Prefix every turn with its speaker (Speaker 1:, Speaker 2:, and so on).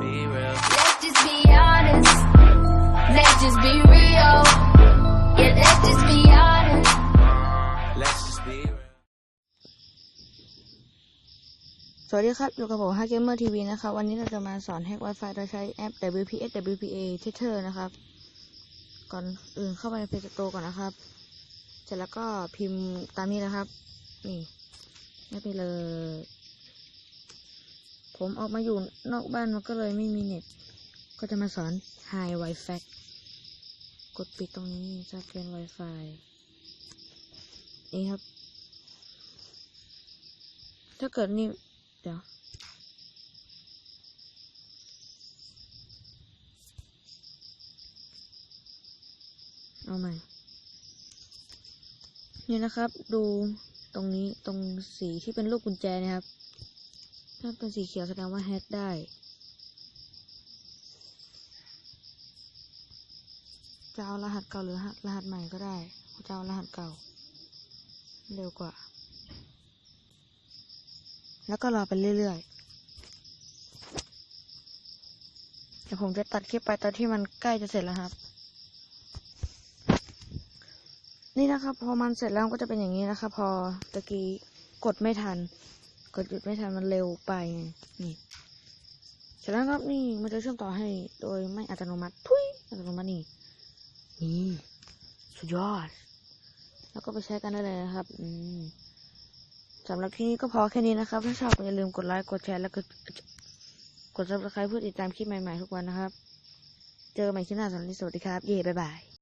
Speaker 1: be real.
Speaker 2: Let's just be honest. Let's just be real. Yeah, let's just be honest.
Speaker 1: Let's just be real.
Speaker 3: สวัสดีครับ อยู่กับผมฮ a เกมเมอร์ทีวีนะครับ วันนี้เราจะมาสอนแฮก Wi-Fi โดยใช้แอป WPS WPA Tether นะครับ ก่อนอื่นเข้าไปใน Play Store ก่อนนะครับ เสร็จแล้วก็พิมพ์ตามนี้นะครับ นี่ไม่ไปเลย ผมออกมาอยู่นอกบ้านมันก็เลยไม่มีเน็ต ก็จะมาสอน Hi Wi-Fi กดปิดตรงนี้สแกน Wi-Fi นี่ครับ ถ้าเกิดนี่เดี๋ยวเอาใหม่ นี่นะครับ ดูตรงนี้ตรงสีที่เป็นรูปกุญแจนะครับ ถ้าเป็นสีเขียวแสดงว่าแฮกได้ จะเอารหัสเก่าหรือรหัสใหม่ก็ได้จะเอารหัสเก่า เร็วกว่า แล้วก็รอไปเรื่อยๆเดี๋ยวผมจะตัดคลิปไปตอนที่มันใกล้จะเสร็จแล้วครับ นี่นะครับ พอมันเสร็จแล้วก็จะเป็นอย่างนี้นะครับ พอตะกี้กดไม่ทัน กดหยุดไม่ทันมันเร็วไปนี่เสร็จแล้วครับนี่มันจะเชื่อมต่อให้โดยไม่อัตโนมัติทุยอัตโนมัตินี่นี่สุดยอด แล้วก็ไปใช้กันได้เลยนะครับอืมสำหรับที่นี้ก็พอแค่นี้นะครับ ถ้าชอบอย่าลืมกดไลค์กดแชร์แล้วก็กด subscribe เพื่อติดตามคลิปใหม่ๆทุกวันนะครับ เจอกันใหม่คลิปหน้าสำหรับวันนี้สวัสดีครับ เย่บ๊ายบาย